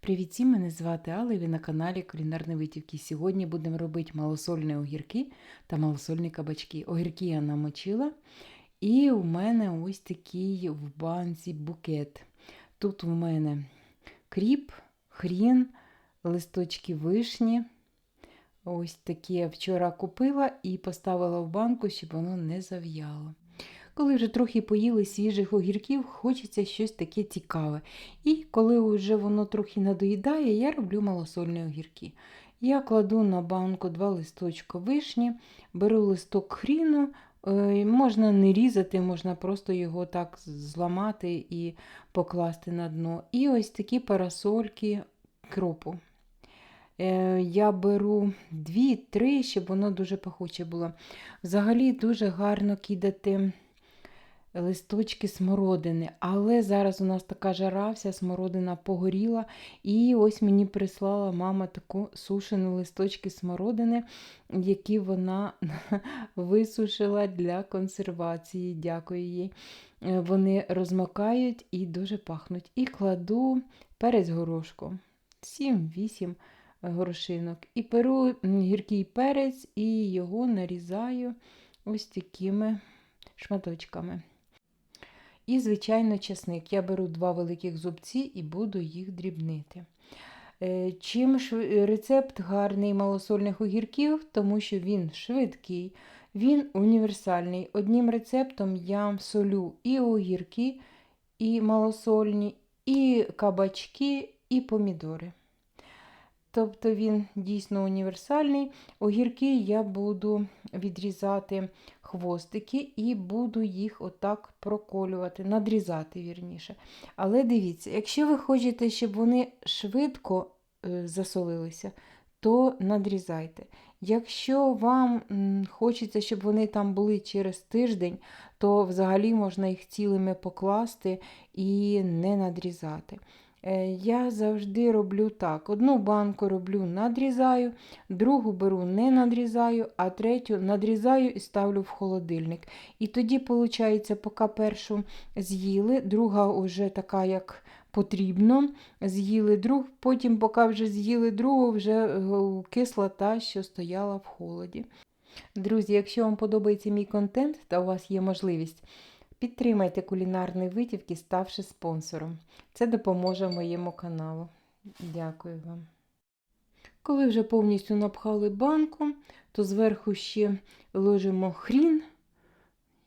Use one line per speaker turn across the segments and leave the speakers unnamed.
Привіт мене звати Алла, і на каналі Кулінарні Витівки. Сьогодні будемо робити малосольні огірки та малосольні кабачки. Огірки я намочила, і у мене ось такий в банці букет. Тут у мене кріп, хрін, листочки вишні. Ось такі я вчора купила і поставила в банку, щоб воно не зав'яло. Коли вже трохи поїли свіжих огірків, хочеться щось таке цікаве. І коли вже воно трохи надоїдає, я роблю малосольні огірки. Я кладу на банку два листочка вишні, беру листок хріну, е, можна не різати, можна просто його так зламати і покласти на дно. І ось такі парасольки кропу. Е, Я беру 2-3, щоб воно дуже пахуче було. Взагалі дуже гарно кидати листочки смородини. Але зараз у нас така жара, вся смородина погоріла. І ось мені прислала мама таку сушену листочки смородини, які вона висушила для консервації. Дякую їй. Вони розмокають і дуже пахнуть. І кладу перець горошку. 7-8 горошинок. І беру гіркий перець і його нарізаю ось такими шматочками. І, звичайно, часник. Я беру два великих зубці і буду їх дрібнити. Е, Чим рецепт гарний малосольних огірків, тому що він швидкий, він універсальний. Одним рецептом я солю і огірки, і малосольні, і кабачки, і помідори. Тобто він дійсно універсальний. Огірки я буду відрізати хвостики і буду їх отак проколювати, надрізати вірніше. Але дивіться, якщо ви хочете, щоб вони швидко е, засолилися, то надрізайте. Якщо вам хочеться, щоб вони там були через тиждень, то взагалі можна їх цілими покласти і не надрізати. Е, я завжди роблю так: одну банку роблю, надрізаю, другу беру, не надрізаю, а третю надрізаю і ставлю в холодильник. І тоді, виходить, поки першу з'їли, друга вже така, як потрібно, з'їли друг, потім, поки вже з'їли другу, вже е, кисла та, що стояла в холоді. Друзі, якщо вам подобається мій контент та у вас є можливість. Підтримайте кулінарні витівки, ставши спонсором. Це допоможе моєму каналу. Дякую вам. Коли вже повністю напхали банку, то зверху ще ложимо хрін.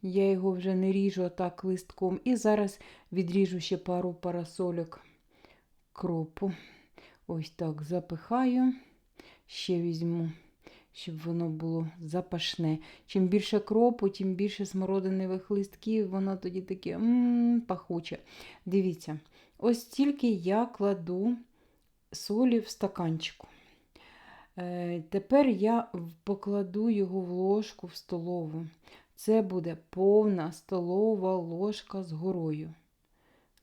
Я його вже не ріжу так листком. І зараз відріжу ще пару парасольок кропу. Ось так запихаю, ще візьму щоб воно було запашне. Чим більше кропу, тим більше смородинових листків, воно тоді таке пахуче. Дивіться, ось тільки я кладу солі в стаканчику. Е, Тепер я покладу його в ложку в столову. Це буде повна столова ложка з горою.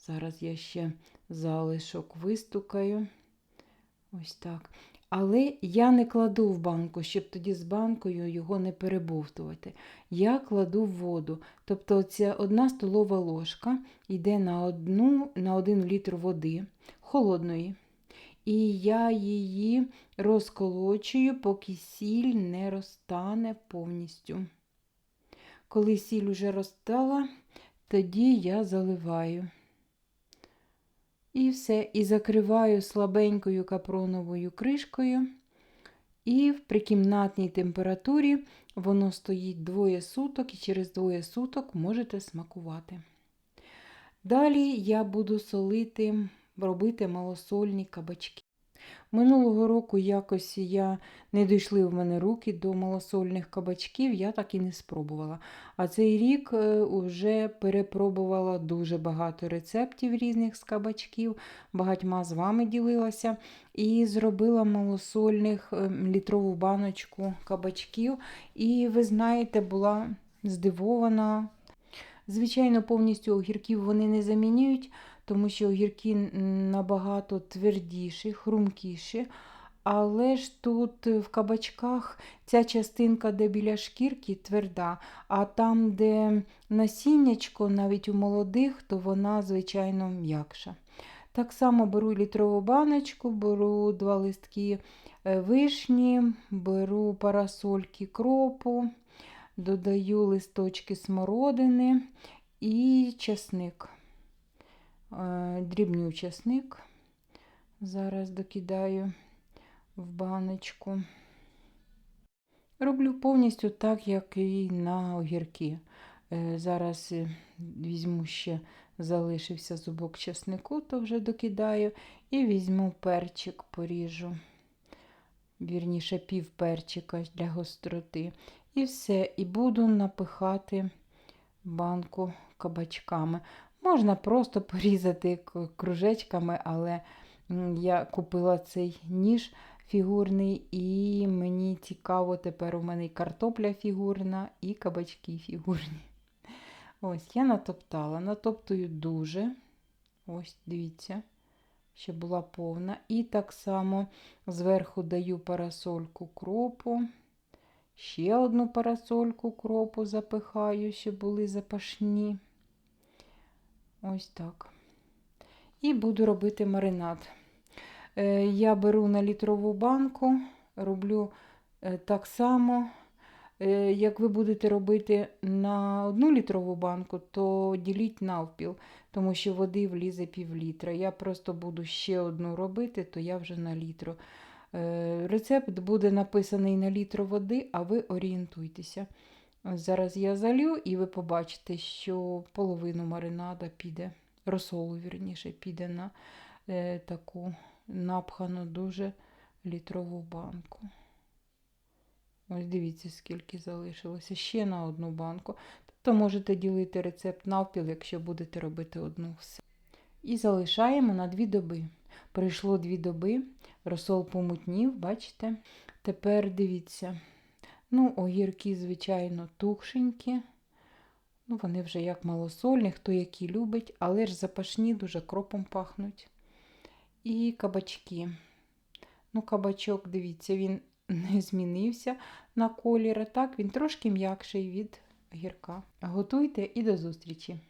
Зараз я ще залишок вистукаю. Ось так. Але я не кладу в банку, щоб тоді з банкою його не перебовтувати. Я кладу в воду. Тобто ця одна столова ложка йде на одну, на один літр води холодної. І я її розколочую, поки сіль не розтане повністю. Коли сіль уже розтала, тоді я заливаю. І все. І закриваю слабенькою капроновою кришкою. І в прикімнатній температурі воно стоїть двоє суток, і через двоє суток можете смакувати. Далі я буду солити, робити малосольні кабачки. Минулого року якось я не дійшли в мене руки до малосольних кабачків, я так і не спробувала. А цей рік вже перепробувала дуже багато рецептів різних з кабачків, багатьма з вами ділилася. І зробила малосольних літрову баночку кабачків. І, ви знаєте, була здивована. Звичайно, повністю огірків вони не замінюють тому що огірки набагато твердіші, хрумкіші. Але ж тут в кабачках ця частинка, де біля шкірки, тверда, а там, де насіннячко, навіть у молодих, то вона, звичайно, м'якша. Так само беру літрову баночку, беру два листки е, вишні, беру парасольки кропу, додаю листочки смородини і часник. Е, Дрібню часник. Зараз докидаю в баночку. Роблю повністю так, як і на огірки. Е, Зараз е, візьму ще залишився зубок часнику, то вже докидаю, і візьму перчик, поріжу, вірніше пів перчика для гостроти. І все. І буду напихати банку кабачками. Можна просто порізати кружечками, але я купила цей ніж фігурний, і мені цікаво, тепер у мене і картопля фігурна, і кабачки фігурні. Ось, я натоптала, натоптую дуже. Ось, дивіться, щоб була повна. І так само зверху даю парасольку кропу. Ще одну парасольку кропу запихаю, щоб були запашні. Ось так. І буду робити маринад. Е, Я беру на літрову банку, роблю е, так само. Е, Як ви будете робити на одну літрову банку, то діліть навпіл, тому що води влізе пів літра. Я просто буду ще одну робити, то я вже на літру. Рецепт буде написаний на літр води, а ви орієнтуйтеся. Зараз я залю, і ви побачите, що половину маринада піде, розсолу, вірніше, піде на е, таку напхану дуже літрову банку. Ось дивіться, скільки залишилося. Ще на одну банку. Тобто можете ділити рецепт навпіл, якщо будете робити одну все. І залишаємо на дві доби. Пройшло дві доби, розсол помутнів, бачите? Тепер дивіться. Ну, огірки, звичайно, тухшенькі. Ну, вони вже як малосольні, хто які любить, але ж запашні, дуже кропом пахнуть. І кабачки. Ну, кабачок, дивіться, він не змінився на колір. Так, він трошки м'якший від гірка. Готуйте і до зустрічі!